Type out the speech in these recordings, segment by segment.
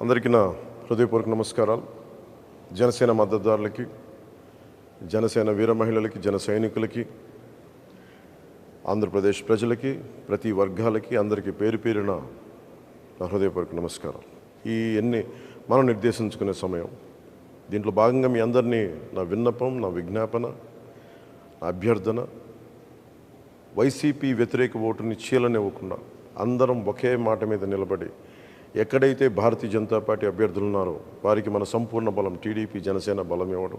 అందరికీ నా హృదయపూర్వక నమస్కారాలు. జనసేన మద్దతుదారులకి జనసేన వీర మహిళలకి జన సైనికులకి ఆంధ్రప్రదేశ్ ప్రజలకి ప్రతి వర్గాలకి అందరికీ పేరు పేరున నా హృదయపూర్వక నమస్కారం ఈ ఎన్ని మనం నిర్దేశించుకునే సమయం దీంట్లో భాగంగా మీ అందరినీ నా విన్నపం నా విజ్ఞాపన నా అభ్యర్థన వైసీపీ వ్యతిరేక ఓటుని చీలనివ్వకుండా అందరం ఒకే మాట మీద నిలబడి ఎక్కడైతే భారతీయ జనతా పార్టీ అభ్యర్థులు ఉన్నారో వారికి మన సంపూర్ణ బలం టీడీపీ జనసేన బలం ఇవ్వడం.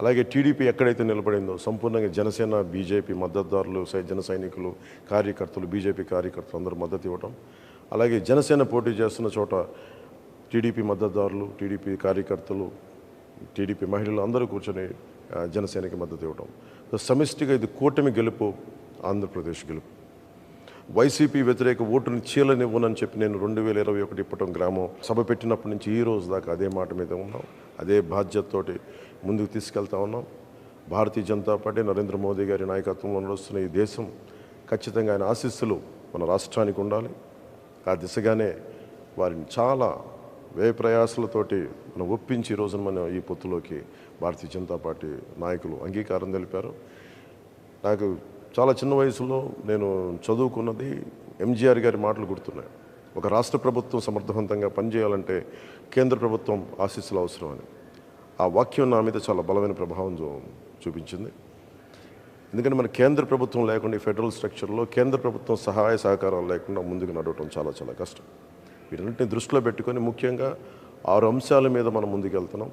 అలాగే టీడీపీ ఎక్కడైతే నిలబడిందో సంపూర్ణంగా జనసేన బీజేపీ మద్దతుదారులు సై- జన సైనికులు కార్యకర్తలు బీజేపీ కార్యకర్తలు అందరూ మద్దతు ఇవ్వడం అలాగే జనసేన పోటీ చేస్తున్న చోట టీడీపీ మద్దతుదారులు టీడీపీ కార్యకర్తలు టీడీపీ మహిళలు అందరూ కూర్చొని జనసేనకి మద్దతు ఇవ్వడం సమిష్టిగా ఇది కూటమి గెలుపు ఆంధ్రప్రదేశ్ గెలుపు. వైసీపీ వ్యతిరేక ఓటుని చీలనివ్వనని చెప్పి నేను రెండు వేల ఇరవై ఒకటి ఇప్పటం గ్రామం సభ పెట్టినప్పటి నుంచి ఈ రోజు దాకా అదే మాట మీద ఉన్నాం. అదే బాధ్యతతోటి ముందుకు తీసుకెళ్తా ఉన్నాం. భారతీయ జనతా పార్టీ నరేంద్ర మోదీ గారి నాయకత్వంలో నడుస్తున్న ఈ దేశం ఖచ్చితంగా ఆయన ఆశీస్సులు మన రాష్ట్రానికి ఉండాలి. ఆ దిశగానే వారిని చాలా వ్యయ ప్రయాసాలతోటి మనం ఒప్పించి ఈ రోజున మనం ఈ పొత్తులోకి భారతీయ జనతా పార్టీ నాయకులు అంగీకారం తెలిపారు. నాకు చాలా చిన్న వయసులో నేను చదువుకున్నది ఎంజీఆర్ గారి మాటలు గుర్తున్నాయి. ఒక రాష్ట్ర ప్రభుత్వం సమర్థవంతంగా పనిచేయాలంటే కేంద్ర ప్రభుత్వం ఆశీస్సులు అవసరం అని. ఆ వాక్యం నా మీద చాలా బలమైన ప్రభావం చూపించింది. ఎందుకంటే మన కేంద్ర ప్రభుత్వం లేకుండా ఈ ఫెడరల్ స్ట్రక్చర్లో కేంద్ర ప్రభుత్వం సహాయ సహకారాలు లేకుండా ముందుకు నడవటం చాలా చాలా కష్టం. వీటన్నిటిని దృష్టిలో పెట్టుకొని ముఖ్యంగా ఆరు అంశాల మీద మనం ముందుకెళ్తున్నాం.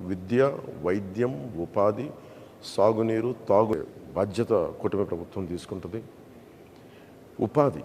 విద్య వైద్యం ఉపాధి సాగునీరు తాగు బాధ్యత కూటమి ప్రభుత్వం తీసుకుంటుంది. ఉపాధి